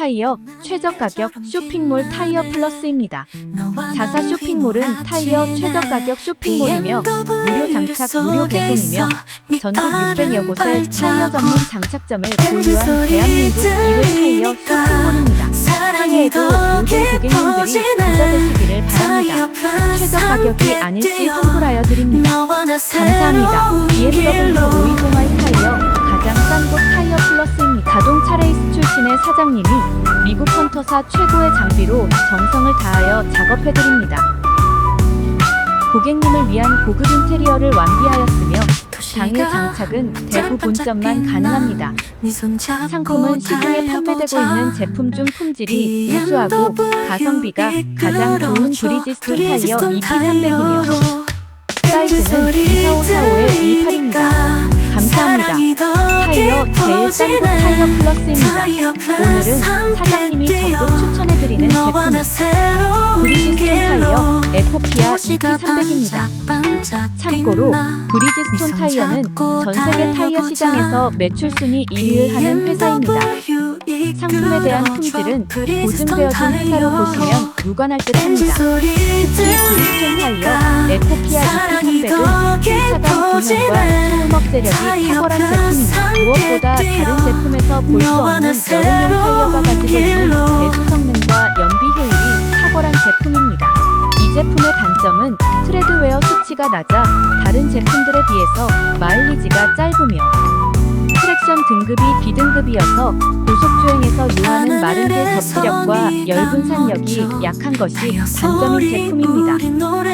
타이어 최저 가격 쇼핑몰 타이어 플러스입니다. 자사 쇼핑몰은 타이어 최저 가격 쇼핑몰이며 무료 장착, 무료 배송이며 전국 600여 곳의 타이어 전문 장착점을 보유한 대한민국 1회 타이어 쇼핑몰입니다. 모든 고객님들이 부자 되시기를 바랍니다. 최저 가격이 아닐지 환불하여 드립니다. 감사합니다. BMW 오이동아이 타이어 가장 싼 곳 타이어 플러스입니다. 자동차 레이스 출신의 사장님이 미국 헌터사 최고의 장비로 정성을 다하여 작업해드립니다. 고객님을 위한 고급 인테리어를 완비하였으며 당일 장착은 대구 본점만 가능합니다. 상품은 시중에 판매되고 있는 제품 중 품질이 우수하고 가성비가 가장 좋은 브리지 스톤 타이어 EP300이며 사이즈는 24545의 18입니다. 감사합니다. 타이어 제일 싼곳 타이어 플러스입니다. 오늘은 사장님이 적극 추천해드리는 제품 브리지스톤 타이어 에코피아 EP300입니다. 참고로 브리지스톤 타이어는 전 세계 타이어 시장에서 매출 순위 1위를 하는 회사입니다. 상품에 대한 품질은 보증되어진 회사로 보시면 무관할 듯합니다. 특히 브리지스톤 타이어 에코피아 EP300은 차단 기능과 소음업 재력이 탁월한 제품입니다. 무엇보다 다른 제품에서 볼 수 없는 여름용 타이어가 가지고 있는 배수 성능과 연비 효율이 탁월한 제품입니다. 이 제품의 단점은 트레드웨어 수치가 낮아 다른 제품들에 비해서 마일리지가 짧으며 트랙션 등급이 B등급이어서 고속주행에서 요하는 마른드 접지력과 열분 산력이 약한 것이 단점인 제품입니다.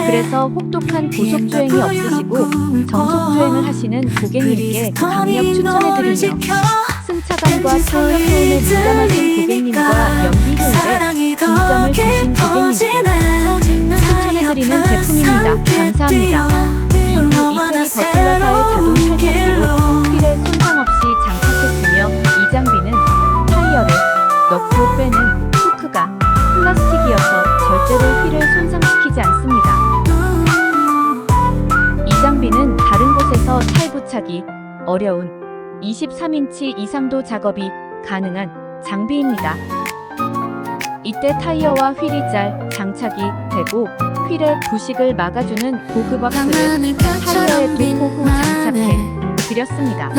그래서 혹독한 고속주행이 없으시고 정속주행을 하시는 고객님께 강력 추천해드리며 승차감과 타이어 소음에 민감하신 고객님과 연비 효율에 중점을 두신 고객님께 추천해드리는 제품입니다. 감사합니다. 탈부착이 어려운 23인치 이상도 작업이 가능한 장비입니다. 이때 타이어와 휠이 짤 장착이 되고 휠의 부식을 막아주는 고급 왁스를 타이어에 도포 후 장착해 드렸습니다.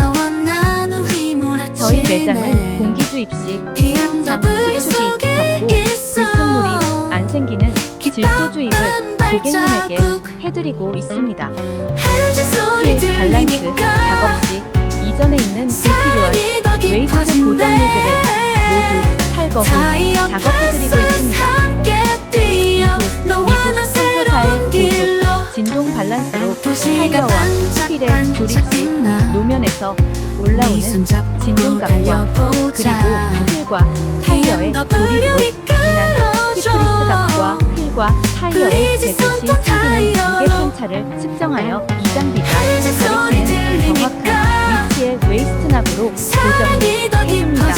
저희 매장은 공기주입 시 항상 수축이 적고 불순물이 안 생기는 질소 주입을 고객님에게 해드리고 있습니다. 휠 발란스 작업 시 이전에 있는 불필요한 웨이트 보정물들을 모두 탈거 후 작업해드리고 있습니다. 진동 밸런스로 타이어와 휠의 조립 시 노면에서 올라오는 진동감과 그리고 휠과 타이어의 조립으로 인한 히프리스감과 휠 과 타이어의 제시 생기는 무게 편차를 측정하여 이 장비가 가리키는 정확한 위치의 웨이스트 납으로 고정을 해줍니다.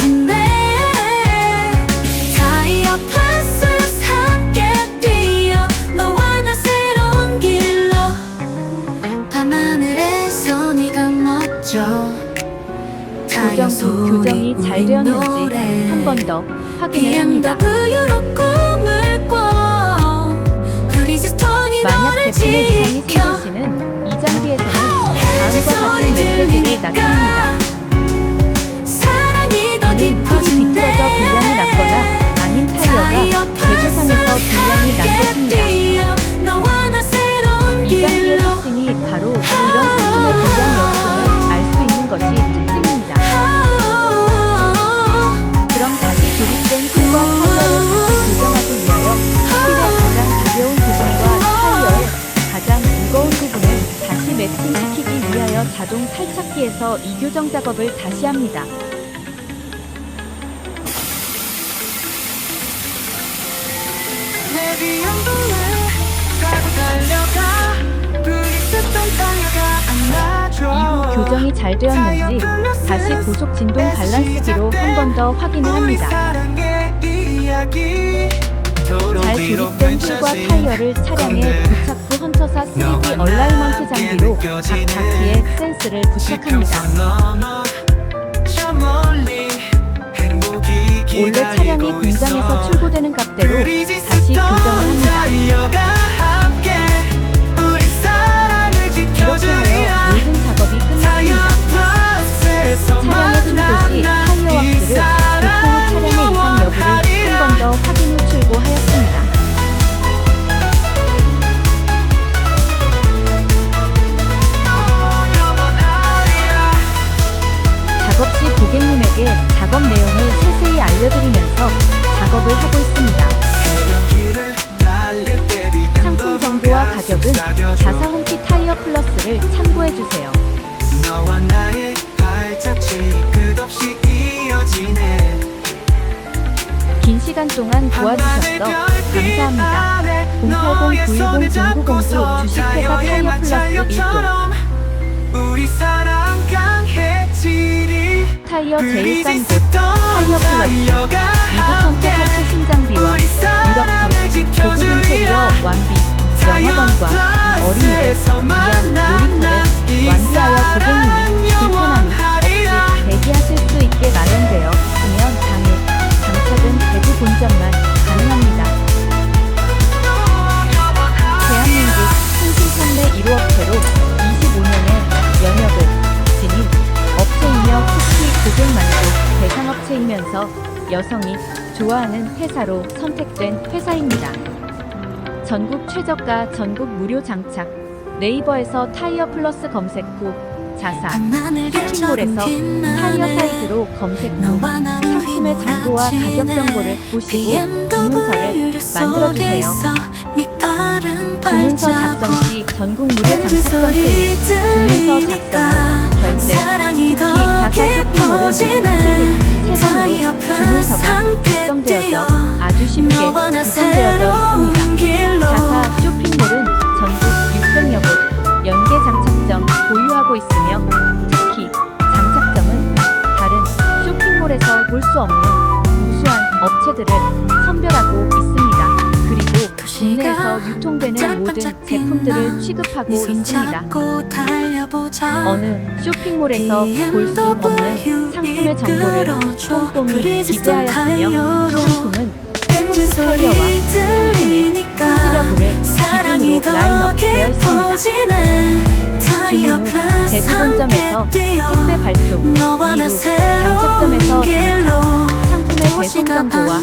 교정 후 교정이 잘 되었는지 한 번 더 확인을 합니다. 만약 제품에 이상이 지켜 생기시는 이 장비에서는 다음과 같은 메시지를 나타냅니다. 탈착기에서 이 교정 작업을 다시 합니다. 이후 교정이 잘 되었는지 다시 고속 진동 밸런스기로 한 번 더 확인을 합니다. 잘 조립된 휠과 타이어를 차량에 부착 후 헌터사 3D 얼라이먼트 장비로 각 바퀴에 센스를 부착합니다. 원래 차량이 공장에서 출고되는 값대로 자사 홈피 타이어 플러스를 참고해주세요. 너와 나의 발자취 끝없이 이어지네. 긴 시간 동안 도와주셔서 감사합니다. 080-910-0909 주식회사 타이어 플러스 1도 우리 사랑 강해지리. 타이어 제일 싼 곳. 타이어 플러스. 미국 선택 하체 신장비와 유럽 및 고급 인테리어 완비. 영업 놀이터를 완비하여 고객님이 불편함이 없이 대기하실 수 있게 마련되어 있으면 당일 장착은 대구 본점만 가능합니다. 대한민국 통신 판매 1호 업체로 25년의 연역을 지닌 업체이며 특히 고객 만족 대상 업체이면서 여성이 좋아하는 회사로 선택된 회사입니다. 전국 최저가 전국 무료 장착 네이버에서 타이어 플러스 검색 후 자사 쇼핑몰에서 타이어 사이즈로 검색 후 상품의 정보와 가격 정보를 보시고 주문서를 만들어주세요. 주문서 작성 시 전국 무료 장착 세일, 주문서 작성 후 결제, 특히 자사 쇼핑몰은 세분으로 주문서가 작성되어져 아주 쉽게 구성되어져 있습니다. 자사 보유하고 있으며 특히 장착점은 다른 쇼핑몰에서 볼 수 없는 우수한 업체들을 선별하고 있습니다. 그리고 국내에서 유통되는 모든 제품들을 취급하고 있습니다. 어느 쇼핑몰에서 볼 수 없는 상품의 정보를 꼼꼼히 기재하였으며 상품은 타이어와 상품의 시러브를 기준으로 라인업 되어 있습니다. 주문 후 대부분점에서 택배 발송, 이후 장착점에서 상품의 배송 정보와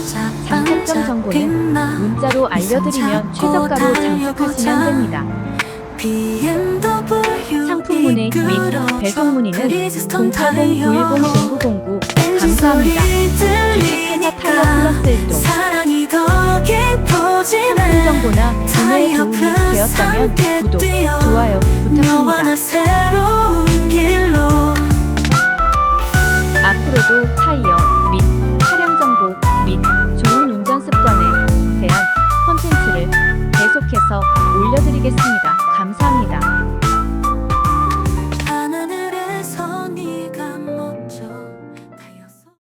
장착점 정보는 문자로 알려드리면 최저가로 장착하시면 됩니다. 상품 문의 및 배송 문의는 080-910-0909 감사합니다. 주식회사 타이어 플러스 1동 시청보나 구매 도움이 되었다면 구독, 좋아요 부탁드립니다. 앞으로도 타이어 및 차량 정보 및 좋은 운전 습관에 대한 컨텐츠를 계속해서 올려드리겠습니다.